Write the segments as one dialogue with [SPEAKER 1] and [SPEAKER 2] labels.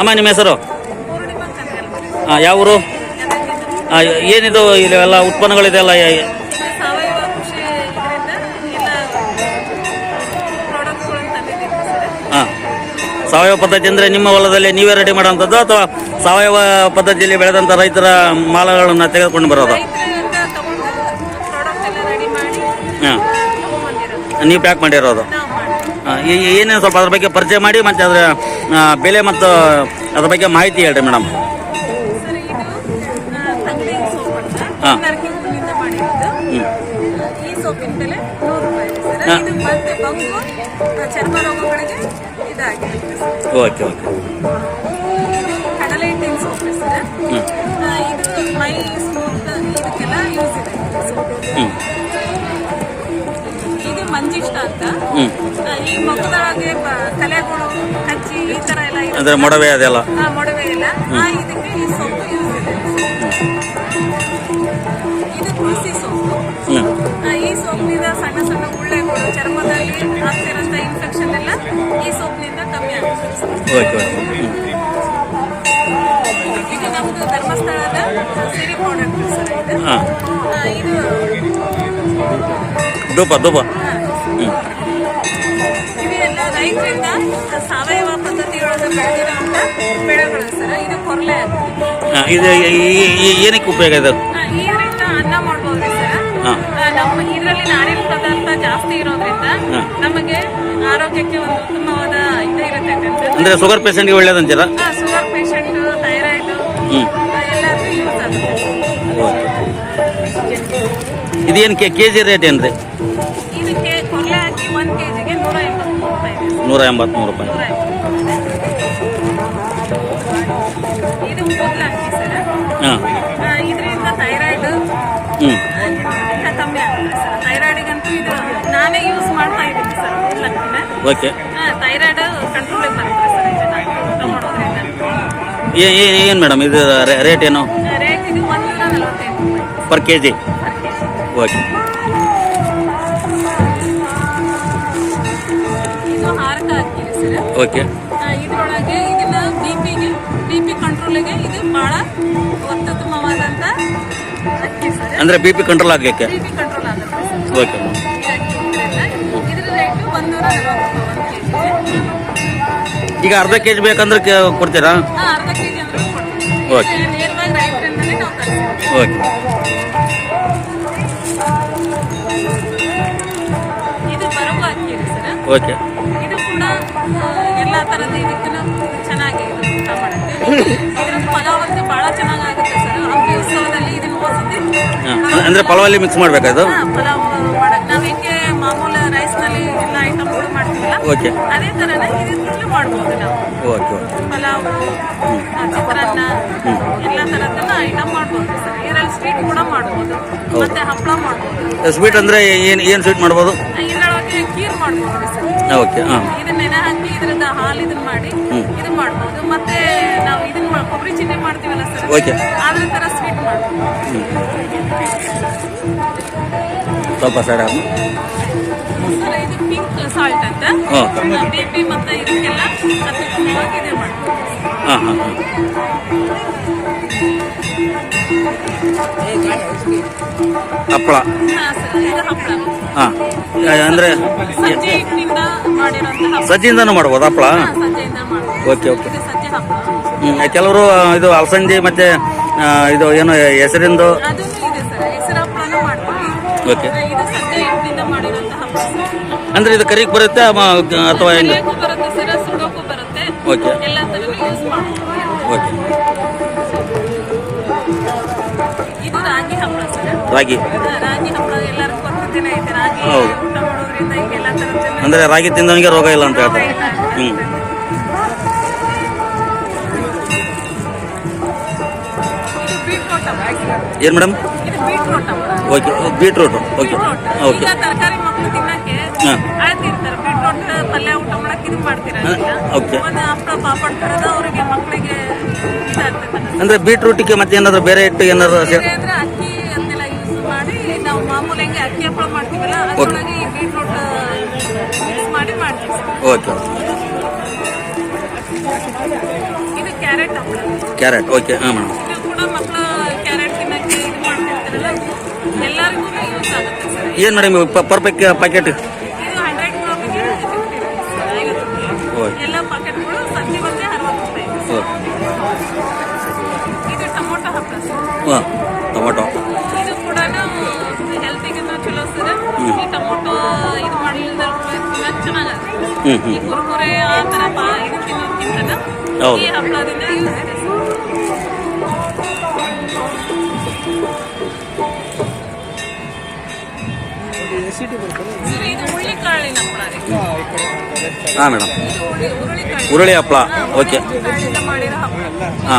[SPEAKER 1] ಅಮ್ಮ ನಿಮ್ಮ ಹೆಸರು? ಹಾಂ ಯಾವ ಊರು? ಏನಿದು ಇಲ್ಲೆಲ್ಲ ಉತ್ಪನ್ನಗಳಿದೆಲ್ಲ ಹಾಂ ಸಾವಯವ ಪದ್ಧತಿ ಅಂದರೆ ನಿಮ್ಮ ಹೊಲದಲ್ಲಿ ನೀವೇ ರೆಡಿ ಮಾಡುವಂಥದ್ದು ಅಥವಾ ಸಾವಯವ ಪದ್ಧತಿಯಲ್ಲಿ ಬೆಳೆದಂಥ ರೈತರ ಮಾಲಗಳನ್ನು ತೆಗೆದುಕೊಂಡು ಬರೋದು? ಹಾಂ. ನೀವು ಪ್ಯಾಕ್ ಮಾಡಿರೋದು? ಏನೇನು ಸ್ವಲ್ಪ ಅದ್ರ ಬಗ್ಗೆ ಪರಿಚಯ ಮಾಡಿ ಮತ್ತೆ ಅದರ ಬೆಲೆ ಮತ್ತು ಅದ್ರ ಬಗ್ಗೆ ಮಾಹಿತಿ ಹೇಳ್ರಿ ಮೇಡಮ್. ಹಾ.
[SPEAKER 2] ನರಕಿಂದ ಮಾಡಿರೋದು.
[SPEAKER 1] ಹ್ಞೂ
[SPEAKER 2] ಈ ಸೋಪಿನ ಬೆಲೆ ನೂರು ರೂಪಾಯಿ ಸರ್. ಇದು ಮತ್ತೆ ಬಂಗು ಚರ್ಮ ರೋಗಗಳಿಗೆ ಇದಾಗಿರುತ್ತೆ
[SPEAKER 1] ಓಕೆ ಓಕೆ.
[SPEAKER 2] ಈ ಮಗುದೊಳಗೆ ಕಲೆಗಳು ಕಚ್ಚಿ ಈ ತರ ಎಲ್ಲ ಇರುತ್ತೆ.
[SPEAKER 1] ಅಂದರೆ ಮೊಡವೆ ಅದೆಲ್ಲ.
[SPEAKER 2] ಆ, ಮೊಡವೆ ಇಲ್ಲ ಆ ಇದಕ್ಕೆ ಈ ಸೋಪು ಯೂಸ್ ಇದೆ. ಇದು ತುಳಸಿ ಸೋಪು
[SPEAKER 1] ಹ್ಞೂ
[SPEAKER 2] ಆ, ಈ ಸೋಪ್ನಿಂದ ಸಣ್ಣ ಸಣ್ಣ ಗುಳ್ಳೆಗಳು ಚರ್ಮದಲ್ಲಿ ಆಗ್ತಿರೋಂಥ ಇನ್ಫೆಕ್ಷನ್ ಎಲ್ಲ ಈ ಸೋಪ್ನಿಂದ ಕಮ್ಮಿ ಆಗುತ್ತೆ
[SPEAKER 1] ಓಕೆ ಓಕೆ
[SPEAKER 2] ಇದು ನಮ್ಮದು ಧರ್ಮಸ್ಥಳದ ಸಿರಿ ಪ್ರಾಡಕ್ಟ್ ಸರ್ ಇದು.
[SPEAKER 1] ಹ್ಞೂ
[SPEAKER 2] ಇದು ಎಲ್ಲ ರೈತರಿಂದ ಸಾವಯವ ಪದ್ಧತಿಯೊಳಗೆ ಬೆಳೆದಿರುವಂತ ಬೆಳೆಗಳು ಸರ್. ಇದು ಕೊರಲೆ
[SPEAKER 1] ಏನಕ್ಕೆ ಉಪಯೋಗ ಇದು
[SPEAKER 2] ಇದರಿಂದ ಅನ್ನ ಮಾಡ್ಬೋದು ಸರ್. ನಮ್ಮ ಇದರಲ್ಲಿ ನಾರಿನ ಪದಾರ್ಥ ಜಾಸ್ತಿ ಇರೋದ್ರಿಂದ. ನಮಗೆ ಆರೋಗ್ಯಕ್ಕೆ ಒಂದು ಉತ್ತಮವಾದ ಇದು ಇರುತ್ತೆ ಅಂತ
[SPEAKER 1] ಅಂದರೆ ಶುಗರ್ ಪೇಷಂಟ್ಗೆ ಒಳ್ಳೇದಂತೀರಾ?
[SPEAKER 2] ಶುಗರ್
[SPEAKER 1] ಇದೇನು ಕೆ ಕೆ ಜಿ ರೇಟ್ ಏನು ರೀ
[SPEAKER 2] ನೂರ ಎಂಬತ್ಮೂರು ರೂಪಾಯಿ.
[SPEAKER 1] ಹ್ಞೂ ಓಕೆ.
[SPEAKER 2] ಥೈರಾಯ್ಡ್
[SPEAKER 1] ಏನು ಮೇಡಮ್ ಇದು ರೇಟ್ ಏನು? Per K G. Okay okay
[SPEAKER 2] ಇದರೊಳಗೆ ಇದನ್ನ ಬಿ ಪಿಗೆ ಬಿ ಪಿ ಕಂಟ್ರೋಲಿಗೆ ಇದು ಭಾಳ ಅತ್ಯುತ್ತಮವಾದಂಥ
[SPEAKER 1] ಅಂದರೆ ಬಿ ಪಿ ಕಂಟ್ರೋಲ್ ಆಗಲಿಕ್ಕೆ? ಓಕೆ ಈಗ ಅರ್ಧ ಕೆ ಜಿ ಬೇಕಂದ್ರೆ ಕೊಡ್ತೀರಾ ಓಕೆ. ಓಕೆ. ಓಕೆ.
[SPEAKER 2] ಎಲ್ಲ ಥರದ ಇದಕ್ಕೂ ಚೆನ್ನಾಗಿ ಇದು ಊಟ ಮಾಡುತ್ತೆ. ಇದ್ರ ಪಲಾವ್ ಅಂತೂ ಭಾಳ ಚೆನ್ನಾಗಾಗುತ್ತೆ ಸರ್. ಹಂಪಿ ಉತ್ಸವದಲ್ಲಿ ಇದನ್ನ
[SPEAKER 1] ಅಂದರೆ ಪಲಾವಲ್ಲಿ ಮಿಕ್ಸ್ ಮಾಡಬೇಕಾಯ್ತು
[SPEAKER 2] ಪಲಾವ್ ಮಾಡಕ್. ನಾವು ಹೆಂಗೆ ಮಾಮೂಲು ರೈಸ್ನಲ್ಲಿ
[SPEAKER 1] ಓಕೆ
[SPEAKER 2] ಅದೇ ಥರನೇ ಇದನ್ನು ಮಾಡ್ಬೋದು ನಾವು.
[SPEAKER 1] ಓಕೆ ಓಕೆ
[SPEAKER 2] ಪಲಾವ್ ಚಿತ್ರಾನ್ನ ಎಲ್ಲ ಥರದ್ದನ್ನ ಐಟಮ್ ಮಾಡ್ಬೋದು ಸರ್. ಇದರಲ್ಲಿ ಸ್ವೀಟ್ ಕೂಡ ಮಾಡ್ಬೋದು. ಮತ್ತೆ ಹಪ್ಪಳ ಮಾಡ್ಬೋದು.
[SPEAKER 1] ಸ್ವೀಟ್ ಅಂದರೆ ಏನು ಏನು ಸ್ವೀಟ್ ಮಾಡ್ಬೋದು?
[SPEAKER 2] ಇದರೊಳಗೆ ಖೀರ್ ಮಾಡ್ಬೋದು ಸರ್.
[SPEAKER 1] ಓಕೆ ಹಾಂ.
[SPEAKER 2] ಇದನ್ನ ನೆನೆ ಹಾಕಿ ಇದರಿಂದ ಹಾಲು ಇದನ್ನ ಮಾಡಿ ಇದು ಮಾಡ್ಬೋದು. ಮತ್ತೆ ನಾವು ಇದನ್ನ ಕೊಬ್ಬರಿ ಚಿನ್ನಿ ಮಾಡ್ತೀವಲ್ಲ ಸರ್?
[SPEAKER 1] ಓಕೆ.
[SPEAKER 2] ಅದ್ರ ತರ ಸ್ವೀಟ್ ಮಾಡ್ಬೋದು.
[SPEAKER 1] ಸ್ವಲ್ಪ ಸೈಡ್ ಆಗ
[SPEAKER 2] ಇದು ಪಿಂಕ್ ಸಾಲ್ಟ್ ಅಂತ.
[SPEAKER 1] ಹಾಂ.
[SPEAKER 2] ಬಿ ಪಿ ಮತ್ತೆ ಇದಕ್ಕೆಲ್ಲ ಅತ್ಯುತ್ತಮವಾಗಿ ಇದೆ ಮಾಡ್ಬೋದು.
[SPEAKER 1] ಹಾಂ ಹಾಂ ಹಪ್ಪಳ.
[SPEAKER 2] ಹಾ ಸರ್ ಇದು ಹಪ್ಪಳ.
[SPEAKER 1] ಹಾಂ ಅಂದರೆ
[SPEAKER 2] ಸಜ್ಜೆ ಹಿಟ್ಟಿನಿಂದ ಮಾಡಿರೋಂಥ ಹಪ್ಪಳ.
[SPEAKER 1] ಸಜ್ಜಿಯಿಂದನೂ ಮಾಡ್ಬೋದು ಹಪ್ಪಳ?
[SPEAKER 2] ಹಾ, ಸಜ್ಜೆಯಿಂದ ಮಾಡ್ಬೋದು.
[SPEAKER 1] Okay okay.
[SPEAKER 2] ಇದು ಸಜ್ಜೆ ಹಪ್ಪಳ.
[SPEAKER 1] ಹ್ಮ್, ಕೆಲವರು ಇದು ಅಲಸಂದಿ ಮತ್ತೆ ಇದು ಏನು ಹೆಸರಿಂದು?
[SPEAKER 2] ಅದೂ ಇದೆ ಸರ್ ಹೆಸರು ಹಪ್ಪಳನೂ ಮಾಡ್ತೀವಿ
[SPEAKER 1] ಓಕೆ.
[SPEAKER 2] ಇದು
[SPEAKER 1] ಅಂದ್ರೆ ಇದು ಕರಿಗೆ ಬರುತ್ತೆ ಅಥವಾ ಹೆಂಗೆ? ಓಕೆ. ಓಕೆ.
[SPEAKER 2] ರಾಗಿ
[SPEAKER 1] ಹೌದು. ಅಂದ್ರೆ ರಾಗಿ ತಿಂದವನಿಗೆ ರೋಗ ಇಲ್ಲ ಅಂತ ಹೇಳ್ತಾರೆ.
[SPEAKER 2] ಹಪ್ಪಳ
[SPEAKER 1] ಏನು madam? Okay beetroot okay. Okay. ಹಾ.
[SPEAKER 2] ಅಳ್ತಿರ್ತಾರೆ ಬೀಟ್ರೋಟ್ ಪಲ್ಯ ಊಟ ಮಾಡಕ್ಕೆ ಇದು
[SPEAKER 1] ಓಕೆ.
[SPEAKER 2] ಒಂದು ಹಪ್ಪಳ ಪಾಪಡ್ ತರದ ಅವರಿಗೆ ಮಕ್ಕಳಿಗೆ ಇದಾಗ್ತದೆ
[SPEAKER 1] ಅಂದ್ರೆ ಬೀಟ್ರೂಟಿಗೆ ಮತ್ತೆ ಏನಾದ್ರು ಬೇರೆ ಇಟ್ಟು ಏನಾದ್ರು
[SPEAKER 2] ಅಂದ್ರೆ ಅಕ್ಕಿ ಅಂತೆಲ್ಲ ಯೂಸ್ ಮಾಡಿ ನಾವು ಮಾಮೂಲಿ ಹೆಂಗೆ ಅಕ್ಕಿ ಹಪ್ಪಳ ಮಾಡ್ತೀವಲ್ಲ ಅದ್ರೊಳಗೆ ಈ ಬೀಟ್ರೂಟ್ ಮಿಕ್ಸ್ ಮಾಡಿ ಮಾಡ್ತೀವಿ.
[SPEAKER 1] ಓಕೆ
[SPEAKER 2] ಇದು ಕ್ಯಾರೆಟ್ ಹಪ್ಪಳ.
[SPEAKER 1] ಕ್ಯಾರೆಟ್ ಓಕೆ ಹಾಂ ಮೇಡಮ್.
[SPEAKER 2] ಇದು ಕೂಡ ಮಕ್ಕಳು ಕ್ಯಾರೆಟ್ ತಿನ್ನಕ್ಕೆ ಇದು ಮಾಡ್ತಿರ್ತಾರಲ್ಲ ಎಲ್ಲರಿಗೂ ಯೂಸ್ ಆಗುತ್ತೆ ಸರ್.
[SPEAKER 1] ಏನು madam perfect pack packet
[SPEAKER 2] tomato ಇದು ಕೂಡ ಹೆಲ್ತಿಗೆ ಚಲೋ ಸರ್ ಈ ಟೊಮೊಟೊ ಇದು ಮಾಡಲಿಲ್ಲ ತಿನ್ನಕ್ಕೆ ಚೆನ್ನಾಗುತ್ತೆ
[SPEAKER 1] ಹ್ಞೂ ಹ್ಞೂ
[SPEAKER 2] ಈ ಕುರ್ಕುರೆ ಆ ಥರ ಪಾ ಇದು ತಿನ್ನೋದ್ಕಿಂತ
[SPEAKER 1] ಹೌದು.
[SPEAKER 2] ಈ ಹಪ್ಪಳದಿಂದ ಯೂಸ್ ಇದೆ ಸರ್ ಸರ್, ಇದು ಹುಳ್ಳಿಕಾಳಿನ ಹಪ್ಪಳ ರೀ
[SPEAKER 1] ಹಾಂ ಮೇಡಮ್
[SPEAKER 2] ಇದು ಹುಳಿ ಹುರುಳಿಕಾಳು
[SPEAKER 1] ಹುರುಳಿ ಹಪ್ಪಳ ಓಕೆ
[SPEAKER 2] ಹುರುಳಿಕಾಳಿಂದ ಮಾಡಿರೋ ಹಪ್ಪಳ
[SPEAKER 1] ಹಾ.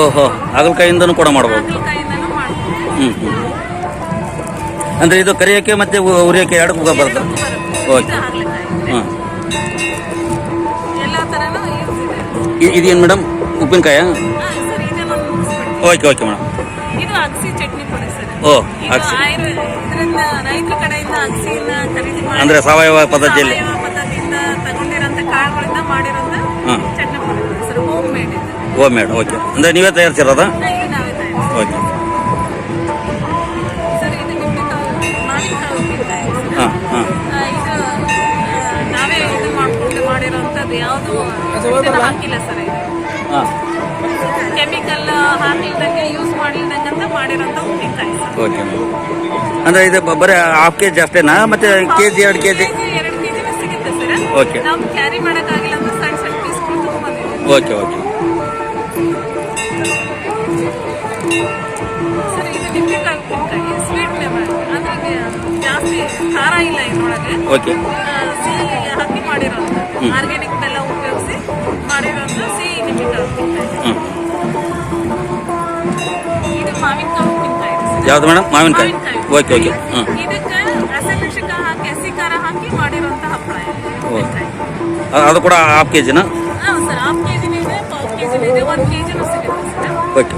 [SPEAKER 1] ಓಹೋ ಹಾಗಲಕಾಯಿಂದನೂ ಕೂಡ ಮಾಡ್ಬೋದು.
[SPEAKER 2] ಹಾಗಲಕಾಯಿಂದನೂ ಮಾಡ್ಬೋದು.
[SPEAKER 1] ಹ್ಞೂ ಹ್ಞೂ ಅಂದರೆ ಇದು ಕರಿಯೋಕ್ಕೆ ಮತ್ತು ಉರಿಯೋಕ್ಕೆ ಎರಡಕ್ಕೂ ಬರುತ್ತೆ. ಓಕೆ. ಹಾಂ
[SPEAKER 2] ಎಲ್ಲ ಥರನೂ ಯೂಸ್ ಇದೆ.
[SPEAKER 1] ಇದೇನು ಮೇಡಮ್? ಉಪ್ಪಿನಕಾಯ?
[SPEAKER 2] ಹಾಂ ಸರ್ ಇದೆಲ್ಲ ಮುಗಿಸ್ಬಿಡಿ
[SPEAKER 1] ಓಕೆ ಓಕೆ ಮೇಡಮ್.
[SPEAKER 2] ಇದು ಅಗಸಿ ಚಟ್ನಿ ಪುಡಿ ಸರ್.
[SPEAKER 1] ಓ
[SPEAKER 2] ಇದು
[SPEAKER 1] ಅಗಸಿ
[SPEAKER 2] ಆಯುರ್ವೇದ ಇದರಿಂದ ರೈತರ ಕಡೆಯಿಂದ ಅಗಸಿನ ಖರೀದಿ ಮಾಡಿ
[SPEAKER 1] ಅಂದರೆ ಸಾವಯವ ಪದ್ಧತಿಯಲ್ಲಿ.
[SPEAKER 2] ಸಾವಯವ
[SPEAKER 1] ಓ ಮೇಡಮ್ ಓಕೆ ಅಂದರೆ ನೀವೇ ತಯಾರಿಸಿರೋದಾ? ಓಕೆ. ಹಾಂ ಹಾಂ. ಹಾಂ.
[SPEAKER 2] ಕೆಮಿಕಲ್ ಹಾಕಿಲ್ದಂಗೆ ಯೂಸ್ ಮಾಡಿಲ್ದಂಗೆ ಅಂತ ಮಾಡಿರೋಂಥ ಉಪ್ಪಿನಕಾಯಿ
[SPEAKER 1] ಓಕೆ ಅಂದ್ರೆ ಇದು ಬರೀ ಹಾಫ್ ಕೆ ಜಿ ಅಷ್ಟೇನಾ? ಮತ್ತು ಕೆ ಜಿ ಎರಡು ಕೆ ಜಿ
[SPEAKER 2] ಸರ್
[SPEAKER 1] ಓಕೆ
[SPEAKER 2] ನಾವು ಕ್ಯಾರಿ ಮಾಡೋಕ್ಕಾಗಿಲ್ಲ ಅಂದ್ರೆ
[SPEAKER 1] ಓಕೆ ಓಕೆ
[SPEAKER 2] ಸರ್ ಇದು ನಿಂಬೆಕಾಯಿ ಉಪ್ಪಿನಕಾಯಿ ಸ್ವೀಟ್ ಫ್ಲೇವರ್ ಅಂದ್ರೆ ಜಾಸ್ತಿ ಖಾರ ಇಲ್ಲ ಇದ್ರೊಳಗೆ
[SPEAKER 1] ಓಕೆ
[SPEAKER 2] ಸಿಹಿ ಹಾಕಿ ಮಾಡಿರೋಂಥದ್ದು ಆರ್ಗ್ಯಾನಿಕ್ ಬೆಲ್ಲ ಉಪಯೋಗಿಸಿ ಮಾಡಿರೋಂಥ ಸಿಹಿ ನಿಂಬೆಕಾಯಿ ಉಪ್ಪಿನಕಾಯಿ ಇದು ಮಾವಿನಕಾಯಿ ಉಪ್ಪಿನಕಾಯಿ.
[SPEAKER 1] ಯಾವುದು ಮೇಡಮ್ ಮಾವಿನಕಾಯಿ. ಓಕೆ ಓಕೆ ಹಾಂ
[SPEAKER 2] ಇದಕ್ಕೆ ಹಸಿಮೆಣಸಿನ ಹಾಕಿ ಹಸಿ ಖಾರ ಹಾಕಿ ಮಾಡಿರೋಂಥ ಹಪ್ಪಳ
[SPEAKER 1] ಅದು ಕೂಡ ಹಾಫ್ ಕೆ ಜಿನಾ
[SPEAKER 2] ಹಾಂ ಸರ್ ಹಾಫ್ ಕೆ ಜಿನೂ ಇದೆ ಪಾವ್ ಕೆ ಜಿನೂ ಇದೆ ಒಂದು ಕೆ ಜಿನೂ ಸಿಗುತ್ತೆ
[SPEAKER 1] ಓಕೆ